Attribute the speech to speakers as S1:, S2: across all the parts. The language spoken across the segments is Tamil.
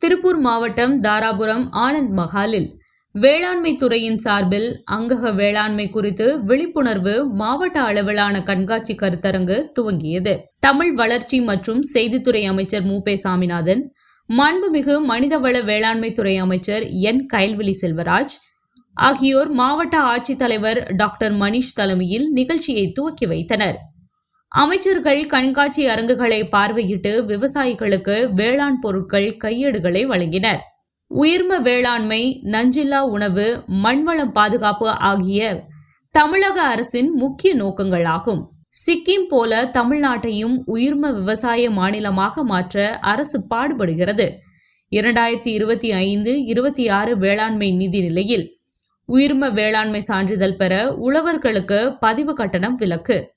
S1: திருப்பூர் மாவட்டம் தாராபுரம் ஆனந்த் மஹாலில். வேளாண்மை துறையின் சார்பில் அங்கக வேளாண்மை குறித்து விழிப்புணர்வு மாவட்ட அளவிலான கண்காட்சி கருத்தரங்கு துவங்கியது. தமிழ் வளர்ச்சி மற்றும் செய்தித்துறை அமைச்சர் மு. பே. சாமிநாதன் மாண்புமிகு மனிதவள வேளாண்மை துறை அமைச்சர் என். கயல்விழி செல்வராஜ் ஆகியோர் மாவட்ட ஆட்சித்தலைவர் டாக்டர் மணிஷ் தலைமையில் நிகழ்ச்சியை துவக்கி வைத்தனர். அமைச்சர்கள் கண்காட்சி அரங்குகளை பார்வையிட்டு விவசாயிகளுக்கு வேளாண் பொருட்கள் கையேடுகளை வழங்கினர். உயிர்ம வேளாண்மை நஞ்சில்லா உணவு மண்வளம் பாதுகாப்பு ஆகிய தமிழக அரசின் முக்கிய நோக்கங்களாகும். சிக்கிம் போல தமிழ்நாட்டையும் உயிர்ம விவசாய மாநிலமாக மாற்ற அரசு பாடுபடுகிறது. இரண்டாயிரத்தி இருபத்தி ஐந்து இருபத்தி ஆறு வேளாண்மை நிதி நிலையில் உயிர்ம வேளாண்மை சான்றிதழ் பெற உழவர்களுக்கு பதிவு கட்டணம் விலக்கு.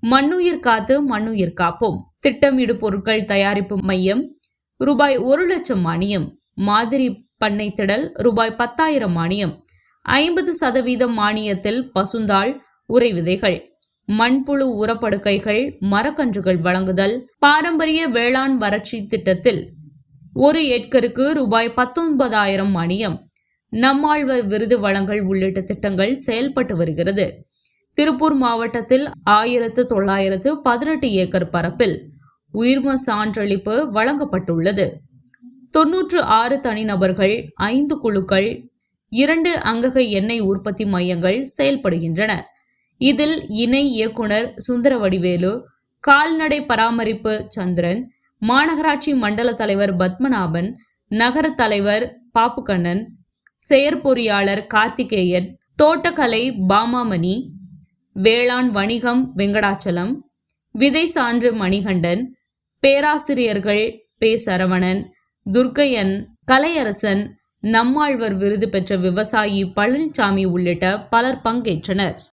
S1: மண்ணுயிர் காத்து மண்ணுயிர் காப்போம். திட்டமிடு பொருட்கள் தயாரிப்பு மையம். ரூபாய் ஒரு லட்சம் மானியம். மாதிரி பண்ணை திடல் ரூபாய் பத்தாயிரம் மானியம். ஐம்பது சதவீதம் மானியத்தில் பசுந்தாள் உரை விதைகள். மண்புழு உரப்படுக்கைகள் மரக்கன்றுகள் வழங்குதல். பாரம்பரிய வேளாண் வறட்சி திட்டத்தில் ஒரு ஏக்கருக்கு ரூபாய் பத்தொன்பதாயிரம் மானியம். நம்மாழ்வார் விருது வழங்கல் உள்ளிட்ட திட்டங்கள் செயல்பட்டு வருகிறது. திருப்பூர் மாவட்டத்தில் ஆயிரத்து தொள்ளாயிரத்து பதினெட்டு ஏக்கர் பரப்பில் உயிர்ம சான்றளிப்பு வழங்கப்பட்டுள்ளது. தொன்னூற்று ஆறு தனிநபர்கள் ஐந்து குழுக்கள் இரண்டு அங்கக எண்ணெய் உற்பத்தி மையங்கள் செயல்படுகின்றன. இதில் இணை இயக்குனர் சுந்தரவடிவேலு கால்நடை பராமரிப்பு சந்திரன் மாநகராட்சி மண்டல தலைவர் பத்மநாபன் நகர தலைவர் பாப்புக்கண்ணன் செயற்பொறியாளர் கார்த்திகேயன் தோட்டக்கலை பாமாமணி வேளாண் வணிகம் வெங்கடாச்சலம் விதை சான்று மணிகண்டன் பேராசிரியர்கள் பே சரவணன் துர்க்கையன் கலையரசன் நம்மாழ்வர் விருது பெற்ற விவசாயி பழனிசாமி உள்ளிட்ட பலர் பங்கேற்றனர்.